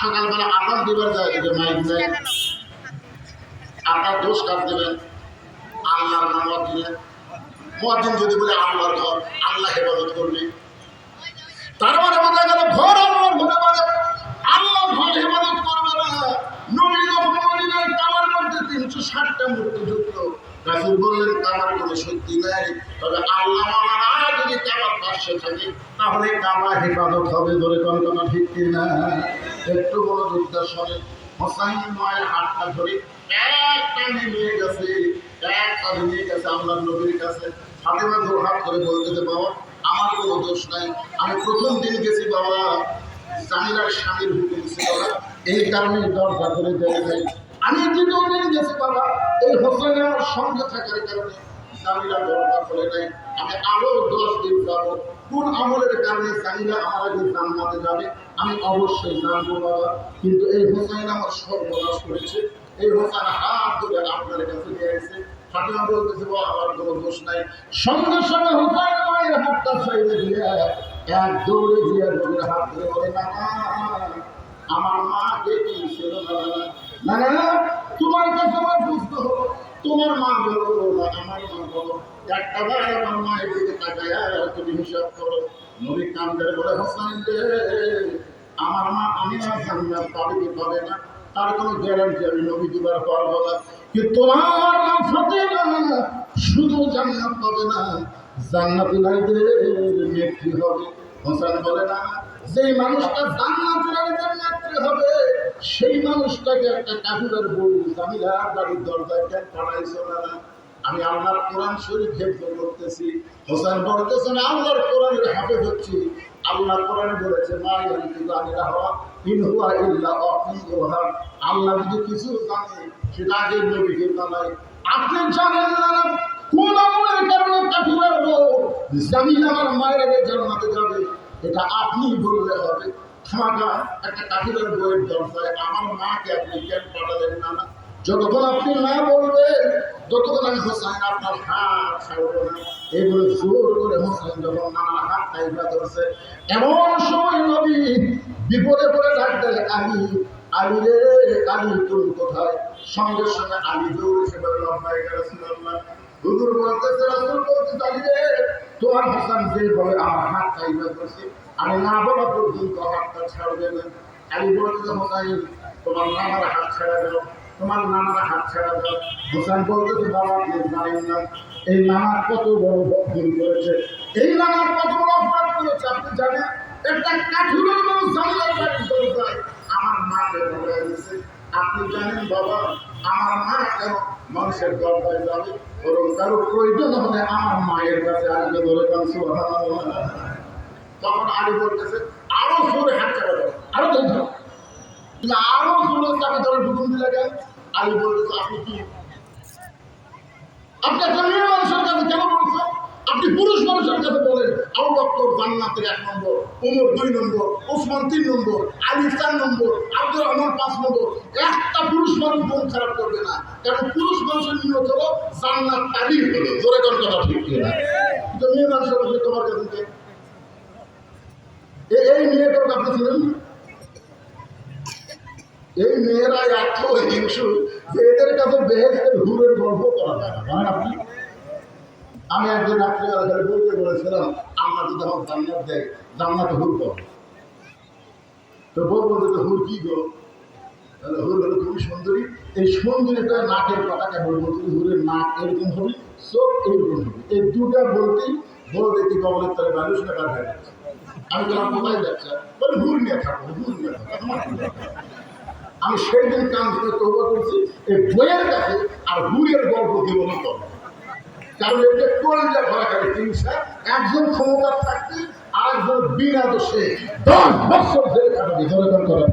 সকালবেলা আদান দিবার যায় যে মাইক নাই আপনার দোষ কাট দেবেন আল্লাহর মদিন যদি বলে আল্লাহর ঘর আল্লাহ হেফাজত করবে। তার মানে বোঝা গেল ঘর আল্লাহর হতে পারে আল্লাহ ঘর হেফাজত করবে না। মধ্যে তিনশো ষাটটা মূর্তি যুক্ত রাসুল বললেন কামার কোনো শক্তি নাই। তবে আল্লাহ মাওলানা তাহলে কামা হেফাজত হবে ধরে কোন কোনো না একটু যুদ্ধ শোনে। হোসাইন মায়ের হাতটা ধরে একটা নিয়ে গেছে একটা নিয়ে গেছে আল্লাহ নবীর কাছে। ফাতেমা হাত করে বলতেছে, বাবা, আমার কোনো দোষ নাই। আমি প্রথম দিন গেছি, বাবা। জামিলার স্বামীর হুকুম ছিল এই কারণে দরজা করে দেয় নাই। আমি দ্বিতীয় দিন গেছি, বাবা। এই হোসেন আমার সঙ্গে থাকার কারণে আমি দশ দিন যাব। কোন আমলের কারণে আমার আগে জান্নাতে যাবে, আমি অবশ্যই জানব বাবা। কিন্তু এই হোসেন আমার সর্বনাশ করেছে। এই হোসেন হাত ধরে আপনার কাছে নিয়ে আমার মা তোমার মা বলো না আমার মা বলো, একটা বার আমার মায়ের দিকে তাকায় তুমি হিসাব করো। নবী কান্দের বলে হোসেন আমার মা আমি না জান্নাত পাবে পাবে না। তার কোনো গ্যারান্টি আমি নবী দিবার পারব না। কি তোমার মা ফাতেমা শুধু জান্নাত পাবে না। জান্নাতি নারীদের নেত্রী হবে? না জামিলা না আমি কোরআন শরীফ করতেছি, হোসেন বলতেছেন আল্লাহর কোরআনের হচ্ছি। আল্লাহ কোরআন বলেছে আল্লাহ যদি কিছু জানে, সেটা আগে নবীকে জানায়। আপনি জানেন না, কোন আমলের কারণে জামিন আমার মায়ের যাবে? এটা আপনি বললে হবে। একটা বইয়ের দরজায় আমার মাকে আপনি কেন পাঠালেন না না? যতক্ষণ আপনি না বলবেন আপনার এমন সময় বিপদে তুমি কোথায়? সঙ্গে সঙ্গে আলী দৌড়ে তোমার হাসান যে বলে, আমার হাত টাইপা ধরছে। আমি না বলা পর্যন্ত হাতটা ছাড়বে না। আলী বলতেছে হোসাইন তোমার নানার হাত ছেড়ে দাও তোমার নানার হাত ছেড়ে দাও হোসেন বলতেছে বাবা জানেন না, এই নানার কত বড় ভুল করেছে। এই নানার কত বড় অপরাধ করেছে, আপনি জানেন? একটা কাঠুরের আমার ধরে দিয়েছে আপনি জানেন বাবা, আমার মা কেন মানুষের দরজায় যাবে বরং কারও প্রয়োজন হলে আমার মায়ের কাছে ধরে কান তখন আরও বলতেছে, আরও জোরে হাত চাপা আরও ধরে আরও জোরে তাকে ধরে ঢুকুন দিলে কেন? আলী বলতেছে, আপনি কি? আপনি একটা নির্মাণ সরকার কেন বলছেন আপনি পুরুষ মানুষের কাছে বলেন আবু বক্তর এক নম্বর দুই নম্বর তিন নম্বর, আলী চার নম্বর, আব্দুর রহমান পাঁচ নম্বর। একটা পুরুষ মানুষ মন খারাপ করবে না। পুরুষ মানুষের নিয়ত হলো হলো জোরে কথা ঠিক কিনা? কিন্তু মেয়ে মানুষের কাছে তোমার কাছে এই ছিলেন? এই মেয়েরা এত হিংসু যে এদের কাছে বেহেস্তের হুরের গল্প করা যায় আমি একদিন রাত্রিবেলা বলতে বলেছিলাম যদি জান্নাত দেয়, জান্নাতে হুর কর তো বলব যে হুর কি গো? তাহলে হুর হলো খুবই সুন্দরী। এই সুন্দরীটা নাকের বলব, তুমি হুরের নাক এরকম হবে, চোখ এরকম হবে। এই দুটা বলতেই বড় দেখি কবলের টাকা হয়ে যাচ্ছে আমি বললাম, কোথায় যাচ্ছে? বলে, হুর নিয়ে হুর নিয়ে? আমি সেই দিন কান ধরে তৌবা করছি, এই বইয়ের কাছে আর হুরের গল্প জীবনে করব কারণ এটা কলজা ভরা খালি হিংসা একজন ক্ষমতা থাকতে আরেকজন বিনা দোষে দশ বছর ধরে কাটাবে ধরে করা